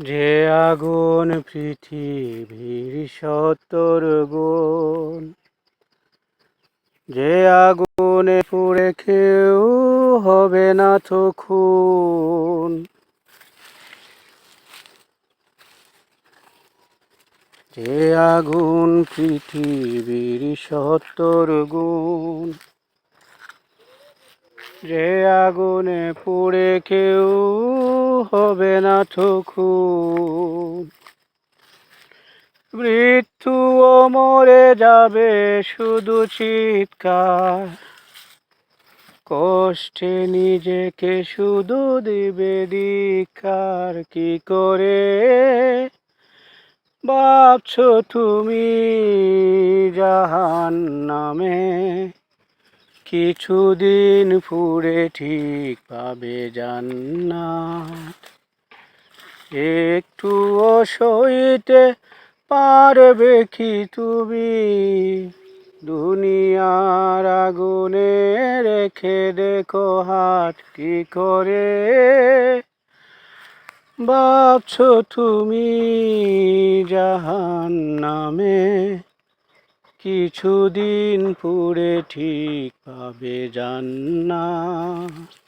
যে আগুন পৃথিবীর সত্তর গুণ, যে আগুনে পুড়ে কেউ হবে না তো খুন যে আগুন পৃথিবীর সত্তর গুণ যে আগুনে পুড়ে কেউ হবে না তো খুন মৃত্যুও মরে যাবে শুধু চিৎকার। কষ্টে নিজেকে শুধু দিবে দিকার কি করে? ভাবছ তুমি জাহান নামে কিছুদিন ফুরে ঠিক পাবে জান্নাত। একটু সইতে পারবে কি তুমি? দুনিয়ার আগুনে রেখে দেখো হাত কি করে? ভাবছ তুমি জাহান নামে কিছুদিন পুরে ঠিক পাবে জান্নাত।